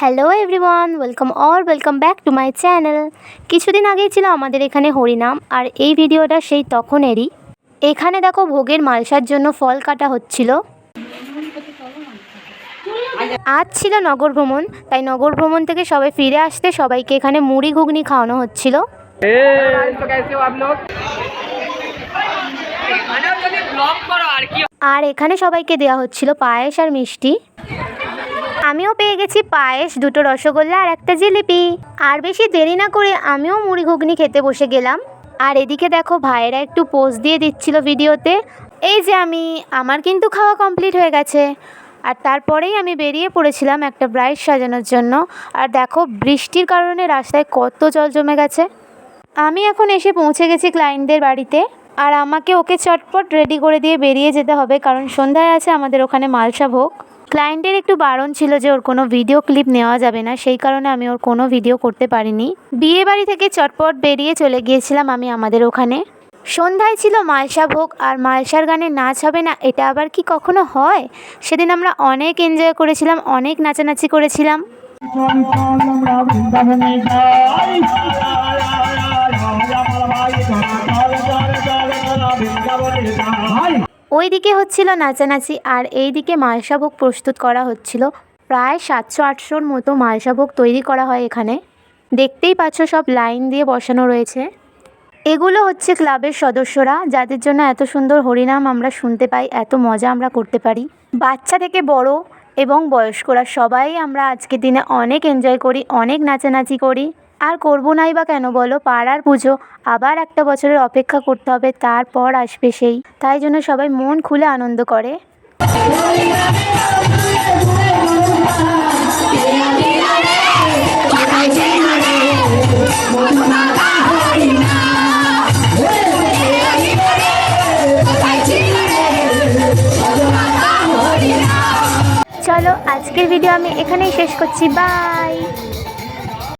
Hello everyone welcome all welcome back to my channel কিছুদিন আগেই ছিল আমাদের এখানে হরিনাম, আর এই ভিডিওটা সেই তখনেরই। এখানে দেখো ভোগের মালসার জন্য ফল কাটা হচ্ছিল। আজ ছিল নগর ভ্রমণ, তাই নগর ভ্রমণ থেকে সবাই ফিরে আসতে সবাইকে এখানে মুড়ি ঘুগনি খাওয়ানো হচ্ছিল। করো আর কি আর এখানে সবাইকে দেওয়া হচ্ছিল পায়েস আর মিষ্টি। আমিও পেয়ে গেছি পায়েস, দুটো রসগোল্লা আর একটা জিলিপি। আর বেশি দেরি না করে আমিও মুড়ি ঘুগনি খেতে বসে গেলাম। আর এদিকে দেখো ভাইয়েরা একটু পোজ দিয়ে দিচ্ছিল ভিডিওতে। এই যে আমি, আমার কিন্তু খাওয়া কমপ্লিট হয়ে গেছে। আর তারপরেই আমি বেরিয়ে পড়েছিলাম একটা ব্রাইড সাজানোর জন্য। আর দেখো বৃষ্টির কারণে রাস্তায় কত জল জমে গেছে। আমি এখন এসে পৌঁছে গেছি ক্লায়েন্টদের বাড়িতে। আর আমাকে ওকে চটপট রেডি করে দিয়ে বেরিয়ে যেতে হবে, কারণ সন্ধ্যায় আছে আমাদের ওখানে মালসা ভোগ। ক্লায়েন্টের একটু বারণ ছিল যে ওর কোনো ভিডিও ক্লিপ নেওয়া যাবে না, সেই কারণে আমি ওর কোনো ভিডিও করতে পারিনি। বিয়ে বাড়ি থেকে চটপট বেরিয়ে চলে গিয়েছিলাম আমি আমাদের ওখানে। সন্ধ্যায় ছিল মালসা ভোগ, আর মালসার গানে নাচ হবে না, এটা আবার কি কখনো হয়? সেদিন আমরা অনেক এনজয় করেছিলাম, অনেক নাচানাচি করেছিলাম। ওইদিকে হচ্ছিল নাচানাচি আর এইদিকে মালসাভোগ প্রস্তুত করা হচ্ছিল। প্রায় সাতশো আটশোর মতো মালসাভোগ তৈরি করা হয় এখানে। দেখতেই পাচ্ছ সব লাইন দিয়ে বসানো রয়েছে। এগুলো হচ্ছে ক্লাবের সদস্যরা, যাদের জন্য এত সুন্দর হরিনাম আমরা শুনতে পাই, এত মজা আমরা করতে পারি। বাচ্চা থেকে বড় এবং বয়স্করা সবাই আমরা আজকের দিনে অনেক এনজয় করি, অনেক নাচানাচি করি। আর করব নাই বা কেন বলো? পাড়ার পুজো। আবার একটা বছরের অপেক্ষা করতে হবে, তারপর আসবে সেই। তাই জন্য সবাই মন খুলে আনন্দ করে। চলো, আজকের ভিডিও আমি এখানেই শেষ করছি। বাই